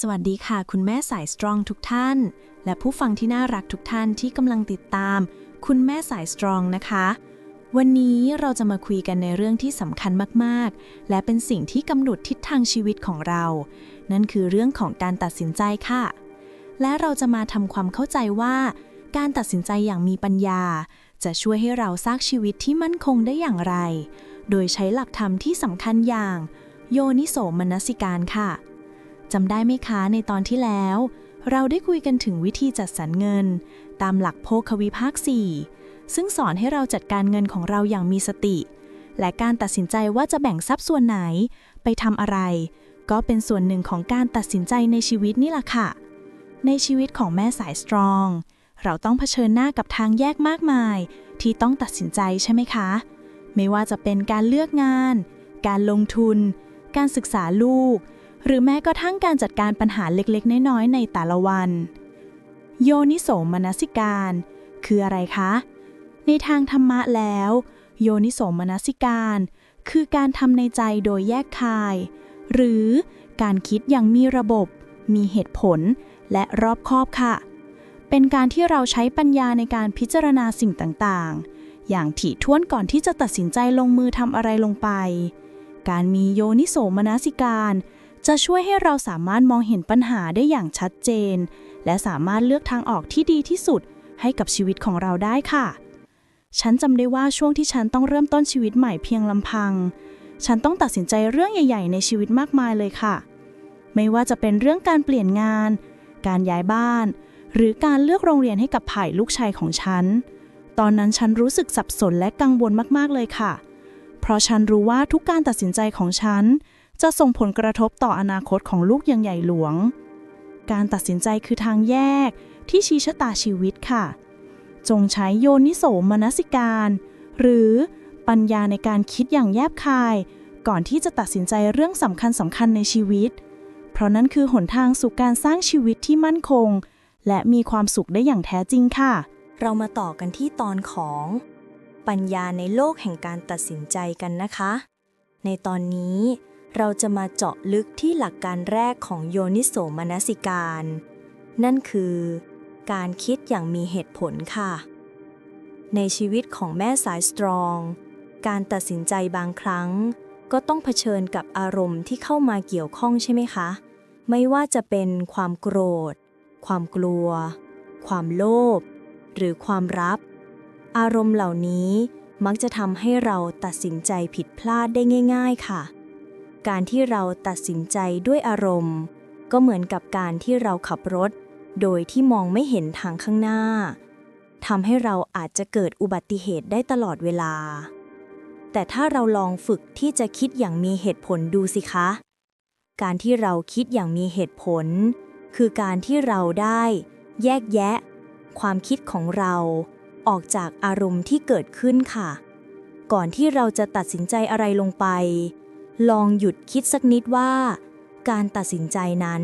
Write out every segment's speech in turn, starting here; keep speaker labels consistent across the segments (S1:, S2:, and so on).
S1: สวัสดีค่ะ คุณแม่สายสตรองทุกท่าน และผู้ฟังที่น่ารักทุกท่านที่กำลังติดตาม คุณแม่สายสตรองนะคะ วันนี้เราจะมาคุยกันในเรื่องที่สำคัญมากๆ และเป็นสิ่งที่กำหนดทิศทางชีวิตของเรา นั่นคือเรื่องของการตัดสินใจค่ะ และเราจะมาทำความเข้าใจว่า การตัดสินใจอย่างมีปัญญา จะช่วยให้เราสร้างชีวิตที่มั่นคงได้อย่างไร โดยใช้หลักธรรมที่สำคัญอย่าง โยนิโสมนสิการค่ะ จำได้ไหมคะในตอนที่แล้ว เราได้คุยกันถึงวิธีจัดสรรเงิน ตามหลักโภควิภาค 4 ซึ่งสอนให้เราจัดการเงินของเราอย่างมีสติ และการตัดสินใจว่าจะแบ่งทรัพย์ส่วนไหน ไปทำอะไร ก็เป็นส่วนหนึ่งของการตัดสินใจในชีวิตนี่แหละค่ะ ในชีวิตของแม่สายสตรอง เราต้องเผชิญหน้ากับทางแยกมากมาย ที่ต้องตัดสินใจใช่ไหมคะ ไม่ว่าจะเป็นการเลือกงาน การลงทุน การศึกษาลูก หรือแม้กระทั่งการจัดการปัญหาเล็กๆ น้อยๆ ในแต่ละวัน โยนิโสมนสิการ คืออะไรคะ ในทางธรรมะแล้ว โยนิโสมนสิการ คือการทำในใจโดยแยกคาย หรือการคิดอย่างมีระบบ มีเหตุผล และรอบคอบค่ะ เป็นการที่เราใช้ปัญญาในการพิจารณาสิ่งต่างๆ อย่างถี่ถ้วนก่อนที่จะตัดสินใจลงมือทำอะไรลงไป การมีโยนิโสมนสิการ จะช่วยให้เราสามารถมองเห็นปัญหาได้อย่างชัดเจน และสามารถเลือกทางออกที่ดีที่สุดให้กับชีวิตของเราได้ค่ะ ฉันจำได้ว่าช่วงที่ฉันต้องเริ่มต้นชีวิตใหม่เพียงลำพัง ฉันต้องตัดสินใจเรื่องใหญ่ ๆ ในชีวิตมากมายเลยค่ะ ไม่ว่าจะเป็นเรื่องการเปลี่ยนงาน การย้ายบ้าน หรือการเลือกโรงเรียนให้กับไผ่ลูกชายของฉัน ตอนนั้นฉันรู้สึกสับสนและกังวลมากๆเลยค่ะ เพราะฉันรู้ว่าทุกการตัดสินใจของฉัน จะส่งผลกระทบต่ออนาคตของลูกอย่างใหญ่หลวง การตัดสินใจคือทางแยกที่ชี้ชะตาชีวิตค่ะ จงใช้โยนิโสมนสิการ หรือปัญญาในการคิดอย่างแยบคาย ก่อนที่จะตัดสินใจเรื่องสำคัญสำคัญในชีวิต เพราะนั่นคือหนทางสู่การสร้างชีวิตที่มั่นคง และมีความสุขได้อย่างแท้จริงค่ะ
S2: เรามาต่อกันที่ตอนของ ปัญญาในโลกแห่งการตัดสินใจกันนะคะ ในตอนนี้ เราจะมาเจาะลึกที่หลักการแรกของโยนิโสมนสิการ นั่นคือ การคิดอย่างมีเหตุผลค่ะ ในชีวิตของแม่สายสตรอง การตัดสินใจบางครั้ง ก็ต้องเผชิญกับอารมณ์ที่เข้ามาเกี่ยวข้องใช่ไหมคะ ไม่ว่าจะเป็นความโกรธ ความกลัว ความโลภ หรือความรับ อารมณ์เหล่านี้มักจะทำให้เราตัดสินใจผิดพลาดได้ง่าย ๆ ค่ะ การที่เราตัดสินใจด้วยอารมณ์ ก็เหมือนกับการที่เราขับรถ โดยที่มองไม่เห็นทางข้างหน้าทำให้เราอาจจะเกิดอุบัติเหตุได้ตลอดเวลา แต่ถ้าเราลองฝึกที่จะคิดอย่างมีเหตุผลดูสิคะ การที่เราคิดอย่างมีเหตุผล คือการที่เราได้ แยกแยะ ความคิดของเราออกจากอารมณ์ที่เกิดขึ้นค่ะ ก่อนที่เราจะตัดสินใจอะไรลงไป ลองหยุดคิดสักนิดว่า การตัดสินใจนั้น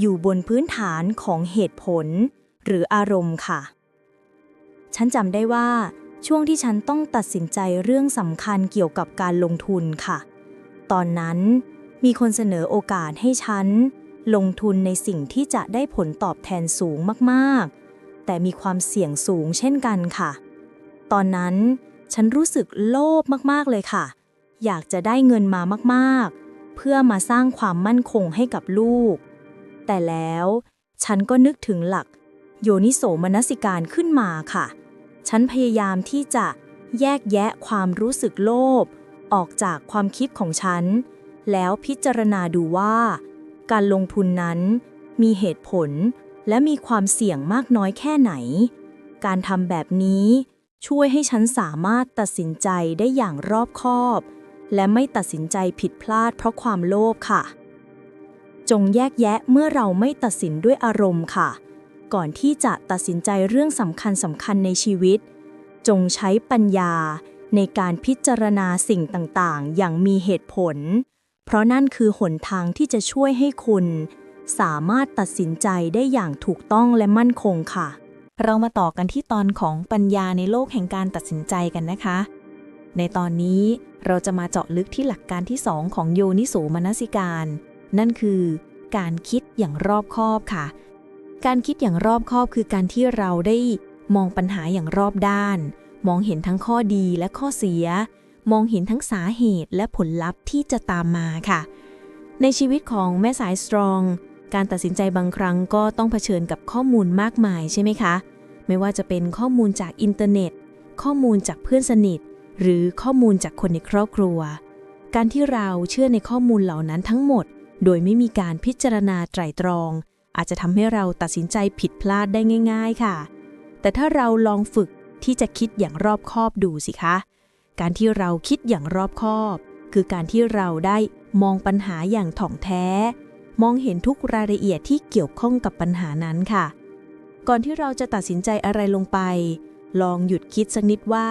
S2: อยู่บนพื้นฐานของเหตุผล หรืออารมณ์ค่ะ ฉันจำได้ว่า ช่วงที่ฉันต้องตัดสินใจเรื่องสำคัญเกี่ยวกับการลงทุนค่ะ ตอนนั้นมีคนเสนอโอกาสให้ฉัน ลงทุนในสิ่งที่จะได้ผลตอบแทนสูงมากๆ แต่มีความเสี่ยงสูงเช่นกันค่ะ ตอนนั้นฉันรู้สึกโลภมากๆเลยค่ะ อยากจะได้เงินมามากๆ เพื่อมาสร้างความมั่นคงให้กับลูก แต่แล้วฉันก็นึกถึงหลัก โยนิโสมนสิการขึ้นมาค่ะ ฉันพยายามที่จะแยกแยะความรู้สึกโลภออกจากความคิดของฉัน แล้วพิจารณาดูว่า การลงทุนนั้นมีเหตุผลและมีความเสี่ยงมากน้อยแค่ไหน การทำแบบนี้ช่วยให้ฉันสามารถตัดสินใจได้อย่างรอบคอบ และไม่ตัดสินใจผิดพลาดเพราะความโลภค่ะ จงแยกแยะเมื่อเราไม่ตัดสินด้วยอารมณ์ค่ะ ก่อนที่จะตัดสินใจเรื่องสำคัญสำคัญในชีวิต จงใช้ปัญญาในการพิจารณาสิ่งต่างๆ อย่างมีเหตุผล เพราะนั่นคือหนทางที่จะช่วยให้คุณ สามารถตัดสินใจได้อย่างถูกต้องและมั่นคงค่ะ
S1: เรามาต่อกันที่ตอนของปัญญาในโลกแห่งการตัดสินใจกันนะคะ ในตอนนี้ เราจะมาเจาะลึกที่หลักการที่ 2 ของโยนิโสมนสิการ นั่นคือ การคิดอย่างรอบคอบค่ะ การคิดอย่างรอบคอบคือการที่เราได้มองปัญหาอย่างรอบด้าน มองเห็นทั้งข้อดีและข้อเสีย มองเห็นทั้งสาเหตุและผลลัพธ์ที่จะตามมาค่ะ ในชีวิตของแม่สายสตรอง การตัดสินใจบางครั้งก็ต้องเผชิญกับข้อมูลมากมายใช่ไหมคะ ไม่ว่าจะเป็นข้อมูลจากอินเทอร์เน็ต ข้อมูลจากเพื่อนสนิท หรือข้อมูลจากคนในครอบครัว การที่เราเชื่อในข้อมูลเหล่านั้นทั้งหมด โดยไม่มีการพิจารณาไตร่ตรอง อาจจะทำให้เราตัดสินใจผิดพลาดได้ง่าย ๆ ค่ะ แต่ถ้าเราลองฝึกที่จะคิดอย่างรอบคอบดูสิคะ การที่เราคิดอย่างรอบคอบ คือการที่เราได้มองปัญหาอย่างถ่องแท้ มองเห็นทุกรายละเอียดที่เกี่ยวข้องกับปัญหานั้นค่ะ ก่อนที่เราจะตัดสินใจอะไรลงไป ลองหยุดคิดสักนิดว่า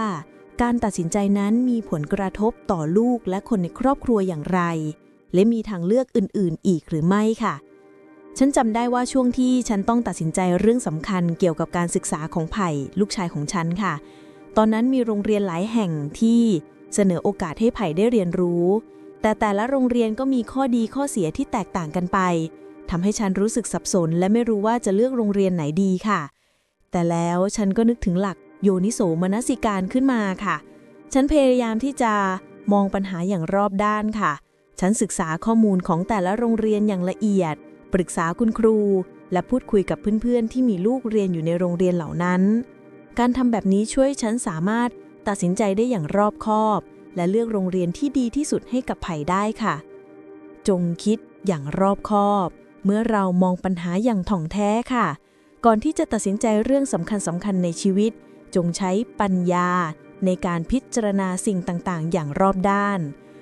S1: การตัดสินใจนั้นมีผลกระทบต่อลูกและคนในครอบครัวอย่างไร และมีทางเลือกอื่น ๆ อีกหรือไม่ค่ะ ฉันจำได้ว่าช่วงที่ฉันต้องตัดสินใจเรื่องสำคัญเกี่ยวกับการศึกษาของไผ่ลูกชายของฉันค่ะ ตอนนั้นมีโรงเรียนหลายแห่งที่เสนอโอกาสให้ไผ่ได้เรียนรู้ แต่แต่ละโรงเรียนก็มีข้อดีข้อเสียที่แตกต่างกันไปทำให้ฉันรู้สึกสับสน และไม่รู้ว่าจะเลือกโรงเรียนไหนดีค่ะ แต่แล้วฉันก็นึกถึงหลัก โยนิโสมนสิการขึ้นมาค่ะ ฉันพยายามที่จะมองปัญหาอย่างรอบด้านค่ะ ฉันศึกษาข้อมูลของแต่ละโรงเรียนอย่างละเอียด ปรึกษาคุณครู และพูดคุยกับเพื่อนๆ ที่มีลูกเรียนอยู่ในโรงเรียนเหล่านั้น การทำแบบนี้ช่วยฉันสามารถตัดสินใจได้อย่างรอบคอบ และเลือกโรงเรียนที่ดีที่สุดให้กับไผ่ได้ค่ะ จงคิดอย่างรอบคอบ เมื่อเรามองปัญหาอย่างถ่องแท้ค่ะ ก่อนที่จะตัดสินใจเรื่องสำคัญสำคัญในชีวิต จงใช้ปัญญาในการพิจารณาสิ่งต่างๆ อย่างรอบด้าน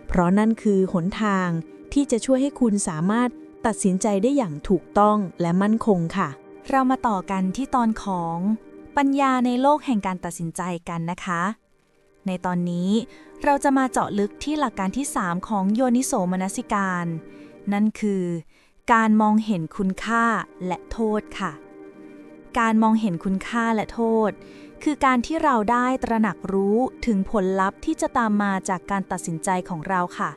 S1: เพราะนั่นคือหนทางที่จะช่วยให้คุณสามารถตัดสินใจได้อย่างถูกต้องและมั่นคงค่ะ
S2: เรามาต่อกันที่ตอนของปัญญาในโลกแห่งการตัดสินใจกันนะคะ ในตอนนี้เราจะมาเจาะลึกที่หลักการที่ 3 ของโยนิโสมนสิการ นั่นคือ การมองเห็นคุณค่าและโทษค่ะ การมองเห็นคุณค่าและโทษ คือการที่เราได้ตระหนักรู้ถึงผลลัพธ์ที่จะตามมาจากการตัดสินใจของเราค่ะ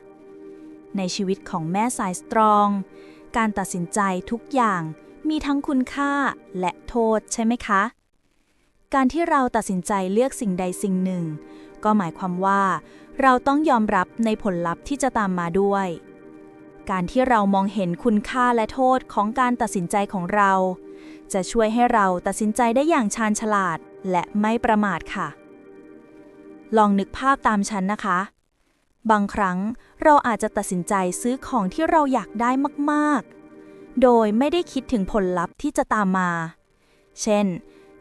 S2: ในชีวิตของแม่สายสตรอง การตัดสินใจทุกอย่างมีทั้งคุณค่าและโทษใช่ไหมคะ การที่เราตัดสินใจเลือกสิ่งใดสิ่งหนึ่ง ก็หมายความว่า เราต้องยอมรับในผลลัพธ์ที่จะตามมาด้วย การที่เรามองเห็นคุณค่าและโทษของการตัดสินใจของเรา จะช่วยให้เราตัดสินใจได้อย่างชาญฉลาด และไม่ประมาทค่ะ ลองนึกภาพตามฉันนะคะ บางครั้งเราอาจจะตัดสินใจซื้อของที่เราอยากได้มากๆ โดยไม่ได้คิดถึงผลลัพธ์ที่จะตามมา เช่น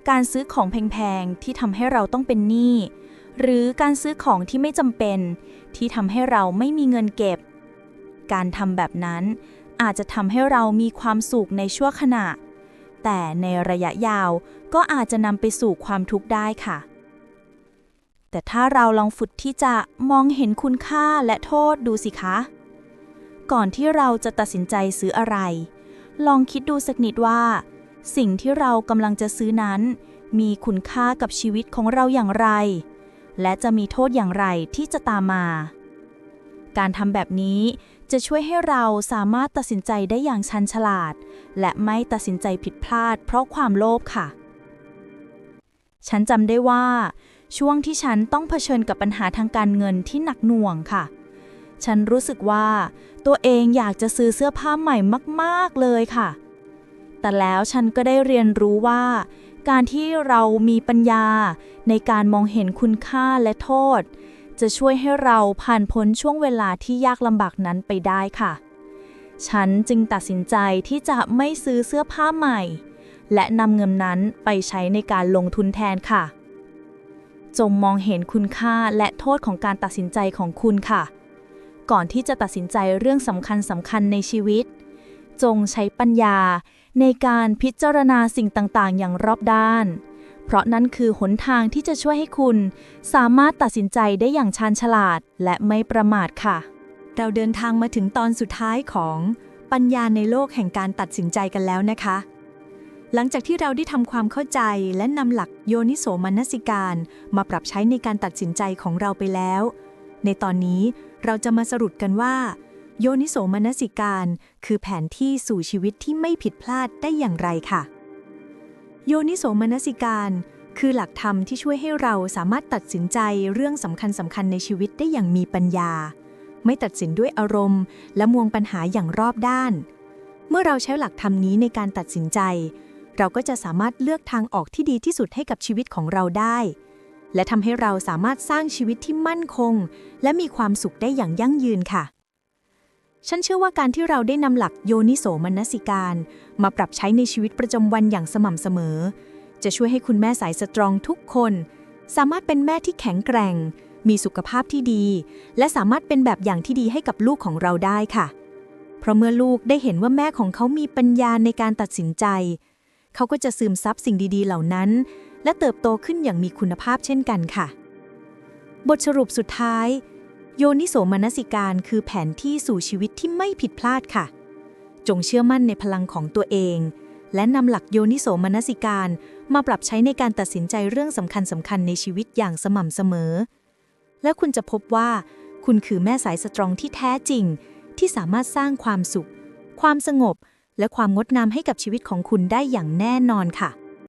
S2: การซื้อของแพงๆ ที่ทำให้เราต้องเป็นหนี้ หรือการซื้อของที่ไม่จำเป็น ที่ทำให้เราไม่มีเงินเก็บ การทำแบบนั้นอาจจะทำให้เรามีความสุขในชั่วขณะ แต่ในระยะยาว ก็อาจจะนำไปสู่ความทุกข์ได้ค่ะ แต่ถ้าเราลองฝึกที่จะมองเห็นคุณค่าและโทษดูสิคะ ก่อนที่เราจะตัดสินใจซื้ออะไร ลองคิดดูสักนิดว่า สิ่งที่เรากำลังจะซื้อนั้น มีคุณค่ากับชีวิตของเราอย่างไร และจะมีโทษอย่างไรที่จะตามมา การทำแบบนี้จะช่วยให้เราสามารถตัดสินใจได้อย่างชันฉลาด และไม่ตัดสินใจผิดพลาดเพราะความโลภค่ะ ฉันจำได้ว่า ช่วงที่ฉันต้องเผชิญกับปัญหาทางการเงินที่หนักหน่วงค่ะ ฉันรู้สึกว่าตัวเองอยากจะซื้อเสื้อผ้าใหม่มาก ๆ เลยค่ะ แต่แล้วฉันก็ได้เรียนรู้ว่า การที่เรามีปัญญาในการมองเห็นคุณค่าและโทษ จะช่วยให้เราผ่านพ้นช่วงเวลาที่ยากลำบากนั้นไปได้ค่ะ ฉันจึงตัดสินใจที่จะไม่ซื้อเสื้อผ้าใหม่ และนำเงินนั้นไปใช้ในการลงทุนแทนค่ะ จงมองเห็นคุณค่าและโทษของการตัดสินใจของคุณค่ะ ก่อนที่จะตัดสินใจเรื่องสำคัญสำคัญในชีวิต จงใช้ปัญญาในการพิจารณาสิ่งต่างๆ อย่างรอบด้าน เพราะนั่นคือหนทางที่จะช่วยให้คุณสามารถตัดสินใจได้อย่างชาญฉลาดและไม่ประมาทค่ะ
S3: เราเดินทางมาถึงตอนสุดท้ายของปัญญาในโลกแห่งการตัดสินใจกันแล้วนะคะ หลังจากที่เราได้ทำความเข้าใจและนำหลักโยนิโสมนสิการ มาปรับใช้ในการตัดสินใจของเราไปแล้ว ในตอนนี้เราจะมาสรุปกันว่า
S2: โยนิโสมนสิการ คือแผนที่สู่ชีวิตที่ไม่ผิดพลาดได้อย่างไรค่ะ โยนิโสมนสิการ คือหลักธรรมที่ช่วยให้เราสามารถตัดสินใจเรื่องสำคัญสำคัญในชีวิตได้อย่างมีปัญญา ไม่ตัดสินด้วยอารมณ์ และมองปัญหาอย่างรอบด้าน เมื่อเราใช้หลักธรรมนี้ในการตัดสินใจ เราก็จะสามารถเลือกทางออกที่ดีที่สุดให้กับชีวิตของเราได้ และทำให้เราสามารถสร้างชีวิตที่มั่นคง และมีความสุขได้อย่างยั่งยืนค่ะ ฉันเชื่อว่าการที่เราได้นำหลักโยนิโสมนสิการ มาปรับใช้ในชีวิตประจำวันอย่างสม่ำเสมอ จะช่วยให้คุณแม่สายสตรองทุกคน สามารถเป็นแม่ที่แข็งแกร่ง มีสุขภาพที่ดี และสามารถเป็นแบบอย่างที่ดีให้กับลูกของเราได้ค่ะ เพราะเมื่อลูกได้เห็นว่าแม่ของเขามีปัญญาในการตัดสินใจ เขาก็จะซึมซับสิ่งดีๆ เหล่านั้น และเติบโตขึ้นอย่างมีคุณภาพเช่นกันค่ะ บทสรุปสุดท้าย โยนิโสมนสิการคือแผนที่สู่ชีวิตที่ไม่ผิดพลาดค่ะ จงเชื่อมั่นในพลังของตัวเอง และนำหลักโยนิโสมนสิการ มาปรับใช้ในการตัดสินใจเรื่องสำคัญสำคัญๆในชีวิตอย่างสม่ำเสมอ และคุณจะพบว่า คุณคือแม่สายสตรองที่แท้จริง ที่สามารถสร้างความสุข ความสงบ และความงดงามให้กับชีวิตของคุณได้อย่างแน่นอนค่ะ